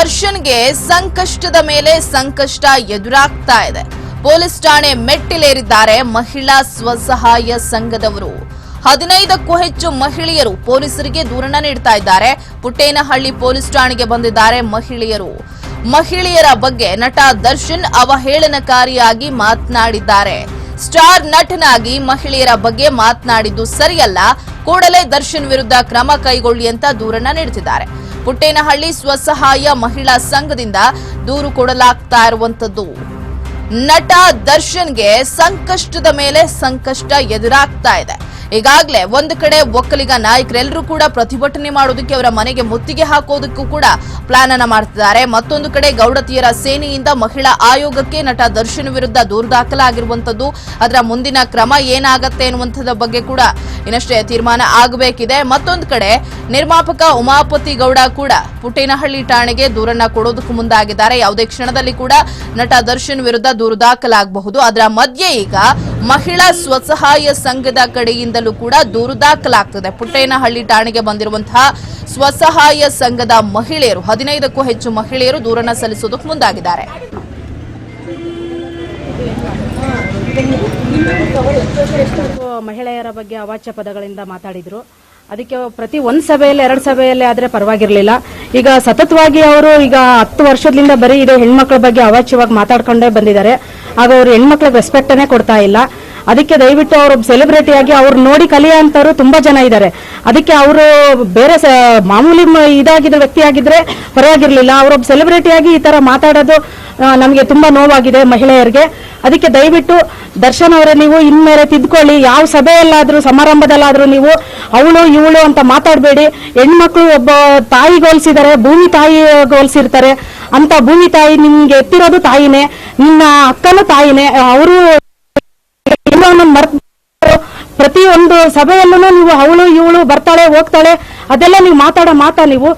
ದರ್ಶನ್ಗೆ ಸಂಕಷ್ಟದ ಮೇಲೆ ಸಂಕಷ್ಟ ಎದುರಾಗ್ತಾ ಇದೆ. ಪೊಲೀಸ್ ಠಾಣೆ ಮೆಟ್ಟಿಲೇರಿದ್ದಾರೆ ಮಹಿಳಾ ಸ್ವಸಹಾಯ ಸಂಘದವರು. ಹದಿನೈದಕ್ಕೂ ಹೆಚ್ಚು ಮಹಿಳೆಯರು ಪೊಲೀಸರಿಗೆ ದೂರಣ ನೀಡ್ತಾ ಇದ್ದಾರೆ. ಪುಟ್ಟೇನಹಳ್ಳಿ ಪೊಲೀಸ್ ಠಾಣೆಗೆ ಬಂದಿದ್ದಾರೆ ಮಹಿಳೆಯರು. ಮಹಿಳೆಯರ ಬಗ್ಗೆ ನಟ ದರ್ಶನ್ ಅವಹೇಳನಕಾರಿಯಾಗಿ ಮಾತನಾಡಿದ್ದಾರೆ. ಸ್ಟಾರ್ ನಟನಾಗಿ ಮಹಿಳೆಯರ ಬಗ್ಗೆ ಮಾತನಾಡಿದ್ದು ಸರಿಯಲ್ಲ. ಕೂಡಲೇ ದರ್ಶನ್ ವಿರುದ್ಧ ಕ್ರಮ ಕೈಗೊಳ್ಳಿ ಅಂತ ದೂರನ್ನ ನೀಡುತ್ತಿದ್ದಾರೆ ಪುಟ್ಟೇನಹಳ್ಳಿ ಸ್ವಸಹಾಯ ಮಹಿಳಾ ಸಂಘದಿಂದ ದೂರು ಕೊಡಲಾಗ್ತಾ ಇರುವಂತದ್ದು ನಟ ದರ್ಶನ್ಗೆ ಸಂಕಷ್ಟದ ಮೇಲೆ ಸಂಕಷ್ಟ ಎದುರಾಗ್ತಾ ಇದೆ. ಈಗಾಗಲೇ ಒಂದು ಕಡೆ ಒಕ್ಕಲಿಗ ನಾಯಕರೆಲ್ಲರೂ ಕೂಡ ಪ್ರತಿಭಟನೆ ಮಾಡೋದಕ್ಕೆ ಅವರ ಮನೆಗೆ ಮುತ್ತಿಗೆ ಹಾಕೋದಕ್ಕೂ ಕೂಡ ಪ್ಲಾನ್ ಅನ್ನ ಮಾಡ್ತಿದ್ದಾರೆ. ಮತ್ತೊಂದು ಕಡೆ ಗೌಡತಿಯರ ಸೇನೆಯಿಂದ ಮಹಿಳಾ ಆಯೋಗಕ್ಕೆ ನಟ ದರ್ಶನ್ ವಿರುದ್ಧ ದೂರು ದಾಖಲಾಗಿರುವಂತದ್ದು ಅದರ ಮುಂದಿನ ಕ್ರಮ ಏನಾಗತ್ತೆ ಅನ್ನುವಂಥದ್ರ ಬಗ್ಗೆ ಕೂಡ ಇನ್ನಷ್ಟೇ ತೀರ್ಮಾನ ಆಗಬೇಕಿದೆ. ಮತ್ತೊಂದು ಕಡೆ ನಿರ್ಮಾಪಕ ಉಮಾಪತಿ ಗೌಡ ಕೂಡ ಪುಟ್ಟೇನಹಳ್ಳಿ ಠಾಣೆಗೆ ದೂರನ್ನ ಕೊಡೋದಕ್ಕೂ ಮುಂದಾಗಿದ್ದಾರೆ. ಯಾವುದೇ ಕ್ಷಣದಲ್ಲಿ ಕೂಡ ನಟ ದರ್ಶನ್ ವಿರುದ್ಧ ದೂರು ದಾಖಲಾಗಬಹುದು. ಅದರ ಮಧ್ಯೆ ಈಗ ಮಹಿಳಾ ಸ್ವಸಹಾಯ ಸಂಘದ ಕಡೆಯಿಂದಲೂ ಕೂಡ ದೂರು ದಾಖಲಾಗ್ತದೆ. ಪುಟ್ಟೇನಹಳ್ಳಿ ಠಾಣೆಗೆ ಬಂದಿರುವಂತಹ ಸ್ವಸಹಾಯ ಸಂಘದ ಮಹಿಳೆಯರು, ಹದಿನೈದಕ್ಕೂ ಹೆಚ್ಚು ಮಹಿಳೆಯರು ದೂರನ್ನ ಸಲ್ಲಿಸೋದಕ್ಕೆ ಮುಂದಾಗಿದ್ದಾರೆ. ಮಹಿಳೆಯರ ಬಗ್ಗೆ ಅವಾಚ್ಯ ಪದಗಳಿಂದ ಮಾತಾಡಿದ್ರು. ಅದಕ್ಕೆ ಪ್ರತಿ ಒಂದು ಸಭೆಯಲ್ಲಿ, ಎರಡು ಸಭೆಯಲ್ಲಿ ಆದ್ರೆ ಪರವಾಗಿರಲಿಲ್ಲ. ಈಗ ಸತತವಾಗಿ ಅವರು ಈಗ ಹತ್ತು ವರ್ಷದಿಂದ ಬರೀ ಇದೆ ಹೆಣ್ಮಕ್ಳ ಬಗ್ಗೆ ಅವಾಚ್ಯವಾಗಿ ಮಾತಾಡ್ಕೊಂಡೇ ಬಂದಿದ್ದಾರೆ. ಆಗ ಅವರು ಹೆಣ್ಮಕ್ಳಿಗೆ ರೆಸ್ಪೆಕ್ಟನ್ನೇ ಕೊಡ್ತಾ ಇಲ್ಲ. ಅದಕ್ಕೆ ದಯವಿಟ್ಟು ಅವರು ಸೆಲೆಬ್ರಿಟಿ ಆಗಿ ಅವ್ರು ನೋಡಿ ಕಲಿಯೋಂಥವ್ರು ತುಂಬಾ ಜನ ಇದ್ದಾರೆ. ಅದಕ್ಕೆ ಅವರು ಬೇರೆ ಮಾಮೂಲಿ ಇದಾಗಿದ್ದ ವ್ಯಕ್ತಿ ಆಗಿದ್ರೆ ಪರವಾಗಿರ್ಲಿಲ್ಲ. ಅವರೊಬ್ಬ ಸೆಲೆಬ್ರಿಟಿ ಆಗಿ ಈ ತರ ಮಾತಾಡೋದು ನಮಗೆ ತುಂಬಾ ನೋವಾಗಿದೆ ಮಹಿಳೆಯರಿಗೆ. ಅದಕ್ಕೆ ದಯವಿಟ್ಟು ದರ್ಶನ್ ಅವರೇ ನೀವು ಇನ್ಮೇಲೆ ತಿದ್ಕೊಳ್ಳಿ. ಯಾವ ಸಭೆಯಲ್ಲಾದ್ರೂ, ಸಮಾರಂಭದಲ್ಲಾದ್ರೂ ನೀವು ಅವಳು, ಇವಳು ಅಂತ ಮಾತಾಡಬೇಡಿ. ಹೆಣ್ಮಕ್ಳು ಒಬ್ಬ ತಾಯಿ ಗೋಲ್ಸಿದ್ದಾರೆ, ಭೂಮಿ ತಾಯಿ ಗೋಲ್ಸಿರ್ತಾರೆ. ಅಂತ ಭೂಮಿ ತಾಯಿ ನಿಮ್ಗೆ ಎತ್ತಿರೋದು ತಾಯಿನೇ. ನಿನ್ನ ಅಕ್ಕನೂ ತಾಯಿನೇ. ಅವರು ಎಲ್ಲವನ್ನು ಪ್ರತಿ ಪ್ರತಿಯೊಂದು ಸಭೆಯಲ್ಲೂ ನೀವು ಅವಳು, ಇವಳು ಬರ್ತಾಳೆ, ಹೋಗ್ತಾಳೆ, ಅದೆಲ್ಲ ನೀವು ಮಾತಾಡೋ ಮಾತಾ ನೀವು.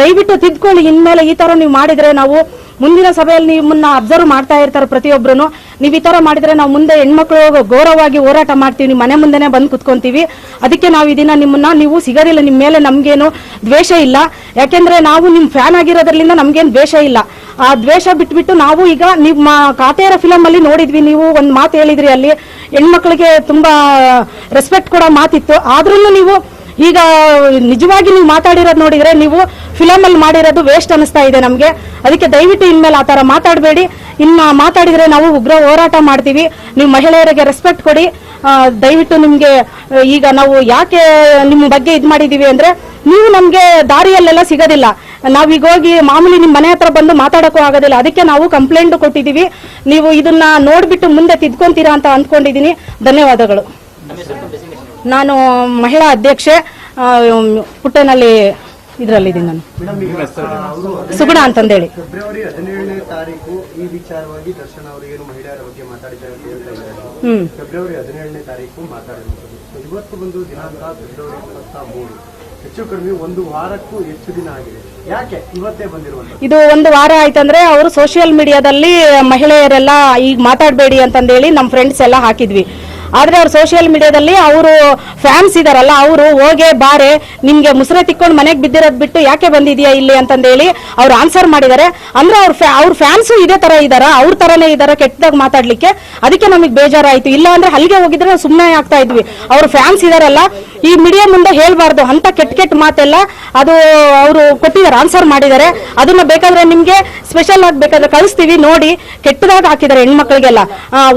ದಯವಿಟ್ಟು ತಿದ್ಕೊಳ್ಳಿ, ಇನ್ಮೇಲೆ ಈ ತರ ನೀವು ಮಾಡಿದ್ರೆ ನಾವು ಮುಂದಿನ ಸಭೆಯಲ್ಲಿ ನಿಮ್ಮನ್ನ ಅಬ್ಸರ್ವ್ ಮಾಡ್ತಾ ಇರ್ತಾರೆ ಪ್ರತಿಯೊಬ್ಬರು ನೀವು ಈ ತರ ಮಾಡಿದ್ರೆ ನಾವು ಮುಂದೆ ಹೆಣ್ಮಕ್ಳು ಗೌರವವಾಗಿ ಹೋರಾಟ ಮಾಡ್ತೀವಿ ಮನೆ ಮುಂದೆನೆ ಬಂದು ಕುತ್ಕೊಂತೀವಿ. ಅದಕ್ಕೆ ನಾವು ಇದನ್ನ ದಿನ ನಿಮ್ಮನ್ನ ನೀವು ಸಿಗರಿಲ್ಲ ನಿಮ್ಮ ಮೇಲೆ ನಮ್ಗೇನು ದ್ವೇಷ ಇಲ್ಲ. ಯಾಕೆಂದ್ರೆ ನಾವು ನಿಮ್ ಫ್ಯಾನ್ ಆಗಿರೋದ್ರಿಂದ ನಮ್ಗೇನು ದ್ವೇಷ ಇಲ್ಲ. ಆ ದ್ವೇಷ ಬಿಟ್ಬಿಟ್ಟು ನಾವು ಈಗ ನಿಮ್ಮ ಕಾತೆಯರ ಫಿಲಮ್ ಅಲ್ಲಿ ನೋಡಿದ್ವಿ, ನೀವು ಒಂದ್ ಮಾತು ಹೇಳಿದ್ರಿ ಅಲ್ಲಿ. ಹೆಣ್ಮಕ್ಳಿಗೆ ತುಂಬಾ ರೆಸ್ಪೆಕ್ಟ್ ಕೊಡೋ ಮಾತಿತ್ತು. ಆದ್ರೂ ನೀವು ಈಗ ನಿಜವಾಗಿ ನೀವು ಮಾತಾಡಿರೋದು ನೋಡಿದ್ರೆ ನೀವು ಫಿಲಮ್ ಅಲ್ಲಿ ಮಾಡಿರೋದು ವೇಸ್ಟ್ ಅನಿಸ್ತಾ ಇದೆ ನಮಗೆ. ಅದಕ್ಕೆ ದಯವಿಟ್ಟು ಇನ್ಮೇಲೆ ಆ ತರ ಮಾತಾಡಬೇಡಿ. ಇನ್ನು ಮಾತಾಡಿದ್ರೆ ನಾವು ಉಗ್ರ ಹೋರಾಟ ಮಾಡ್ತೀವಿ. ನೀವು ಮಹಿಳೆಯರಿಗೆ ರೆಸ್ಪೆಕ್ಟ್ ಕೊಡಿ. ದಯವಿಟ್ಟು ನಿಮ್ಗೆ ಈಗ ನಾವು ಯಾಕೆ ನಿಮ್ಮ ಬಗ್ಗೆ ಇದ್ ಮಾಡಿದೀವಿ ಅಂದ್ರೆ ನೀವು ನಮ್ಗೆ ದಾರಿಯಲ್ಲೆಲ್ಲ ಸಿಗೋದಿಲ್ಲ. ನಾವೀಗ ಹೋಗಿ ಮಾಮೂಲಿ ನಿಮ್ಮ ಮನೆ ಹತ್ರ ಬಂದು ಮಾತಾಡಕ್ಕೂ ಆಗೋದಿಲ್ಲ. ಅದಕ್ಕೆ ನಾವು ಕಂಪ್ಲೇಂಟ್ ಕೊಟ್ಟಿದೀವಿ ನೀವು ಇದನ್ನ ನೋಡ್ಬಿಟ್ಟು ಮುಂದೆ ತಿದ್ಕೊಂತೀರಾ ಅಂತ ಅಂದ್ಕೊಂಡಿದೀನಿ ಧನ್ಯವಾದಗಳು. ನಾನು ಮಹಿಳಾ ಅಧ್ಯಕ್ಷೆ ಪುಟ್ಟನಲ್ಲಿ ಇದರಲ್ಲಿದ್ದೀನಿ ನಾನು. ಸುಗುಣ ಅಂತಂದೇಳಿ. ಫೆಬ್ರವರಿ ಫೆಬ್ರವರಿ ಹದಿನೇಳನೇ ತಾರೀಕು ಮಾತಾಡಿದ್ರು ಇವತ್ತು ಬಂದು ದಿನಾಂಕ ಫೆಬ್ರವರಿ ಇಪ್ಪತ್ತ ಮೂರು. ಹೆಚ್ಚು ಕಡಿಮೆ ಒಂದು ವಾರಕ್ಕೂ ಹೆಚ್ಚು ದಿನ ಆಗಿದೆ. ಯಾಕೆ? ಇವತ್ತೇ ಬಂದಿರುವಂತ ಇದು ಒಂದು ವಾರ ಆಯ್ತಂದ್ರೆ ಅವರು ಸೋಷಿಯಲ್ ಮೀಡಿಯಾದಲ್ಲಿ ಮಹಿಳೆಯರೆಲ್ಲ, ಈಗ ಮಾತಾಡಬೇಡಿ ಅಂತಂದೇಳಿ ನಮ್ಮ ಫ್ರೆಂಡ್ಸ್ ಎಲ್ಲ ಹಾಕಿದ್ವಿ. ಆದ್ರೆ ಅವ್ರು ಸೋಷಿಯಲ್ ಮೀಡಿಯಾದಲ್ಲಿ ಅವರು ಫ್ಯಾನ್ಸ್ ಇದಾರಲ್ಲ, ಅವರು ಹೋಗೆ ಬಾರೆ, ನಿಮ್ಗೆ ಮುಸ್ರೆ ತಿಕ್ಕೊಂಡು ಮನೆಗೆ ಬಿದ್ದಿರೋದ್ ಬಿಟ್ಟು ಯಾಕೆ ಬಂದಿದ್ಯಾ ಇಲ್ಲಿ ಅಂತಂದೇಳಿ ಅವ್ರು ಆನ್ಸರ್ ಮಾಡಿದ್ದಾರೆ ಅಂದ್ರೆ ಅವ್ರ ಅವ್ರ ಫ್ಯಾನ್ಸು ಇದೇ ತರ ಇದಾರ, ಅವ್ರ ತರನೇ ಇದಾರ ಕೆಟ್ಟದಾಗ ಮಾತಾಡ್ಲಿಕ್ಕೆ. ಅದಕ್ಕೆ ನಮಗೆ ಬೇಜಾರಾಯ್ತು. ಇಲ್ಲ ಅಂದ್ರೆ ಅಲ್ಲಿಗೆ ಹೋಗಿದ್ರೆ ನಾವು ಸುಮ್ಮನೆ ಆಗ್ತಾ ಇದ್ವಿ. ಅವ್ರ ಫ್ಯಾನ್ಸ್ ಇದಾರಲ್ಲ, ಈ ಮೀಡಿಯಾ ಮುಂದೆ ಹೇಳ್ಬಾರ್ದು. ಅಂತ ಕೆಟ್ಟ ಕೆಟ್ಟ ಮಾತೆಲ್ಲ ಅದು ಅವರು ಕೊಟ್ಟಿದ್ದಾರೆ ಆನ್ಸರ್ ಮಾಡಿದ್ದಾರೆ ಅದನ್ನ ಬೇಕಾದ್ರೆ ನಿಮ್ಗೆ ಸ್ಪೆಷಲ್ ಆಗಿ ಬೇಕಾದ್ರೆ ಕಳಿಸ್ತೀವಿ, ನೋಡಿ. ಕೆಟ್ಟದಾಗ ಹಾಕಿದ್ದಾರೆ ಹೆಣ್ಮಕ್ಳಿಗೆಲ್ಲ.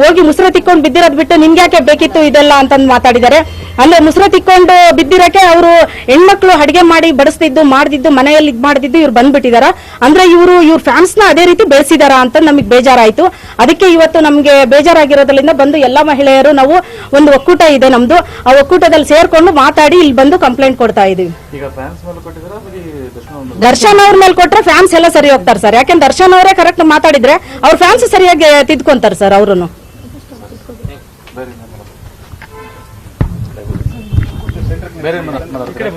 ಹೋಗಿ ಮುಸ್ರೆ ತಿಕ್ಕೊಂಡು ಬಿದ್ದಿರೋದ್ ಬಿಟ್ಟು ನಿಮ್ಗೆ ಯಾಕೆ ಬೇಕಿತ್ತು ಇದೆಲ್ಲ ಅಂತಂದು ಮಾತಾಡಿದ್ದಾರೆ. ಅಲ್ಲೇ ಮುಸ್ರೆ ತಿಕ್ಕೊಂಡು ಬಿದ್ದಿರಕ್ಕೆ ಅವರು ಹೆಣ್ಮಕ್ಳು ಅಡಿಗೆ ಮಾಡಿ ಬಡಿಸ್ತಿದ್ದು ಮಾಡ್ದಿದ್ದು ಮನೆಯಲ್ಲಿ ಇದ್ ಮಾಡ್ದಿದ್ದು ಇವ್ರು ಬಂದ್ಬಿಟ್ಟಿದಾರ. ಅಂದ್ರೆ ಇವರು ಇವ್ರ ಫ್ಯಾನ್ಸ್ನ ಅದೇ ರೀತಿ ಬೆಳೆಸಿದಾರ ಅಂತ ನಮಗೆ ಬೇಜಾರಾಯ್ತು. ಅದಕ್ಕೆ ಇವತ್ತು ನಮ್ಗೆ ಬೇಜಾರಾಗಿರೋದ್ರಿಂದ ಬಂದು ಎಲ್ಲಾ ಮಹಿಳೆಯರು ನಾವು ಒಂದು ಒಕ್ಕೂಟ ಇದೆ ನಮ್ದು. ಆ ಒಕ್ಕೂಟದಲ್ಲಿ ಸೇರ್ಕೊಂಡು ಮಾತಾಡಿ ಇಲ್ಲಿ ಬಂದು ಕಂಪ್ಲೇಂಟ್ ಕೊಡ್ತಾ ಇದೀವಿ. ದರ್ಶನ್ ಅವ್ರ ಮೇಲೆ ಕೊಟ್ರೆ ಫ್ಯಾನ್ಸ್ ಎಲ್ಲ ಸರಿ ಹೋಗ್ತಾರೆ ಸರ್. ಯಾಕೆಂದ್ರೆ ದರ್ಶನ್ ಅವರೇ ಕರೆಕ್ಟ್ ಮಾತಾಡಿದ್ರೆ ಅವ್ರ ಫ್ಯಾನ್ಸ್ ಸರಿಯಾಗಿ ತಿದ್ಕೊಂತಾರೆ ಸರ್ ಅವರು ಬೇರೆ ಮಾತಾಡ್- ಮಾತಾಡ್ತೀರಾ?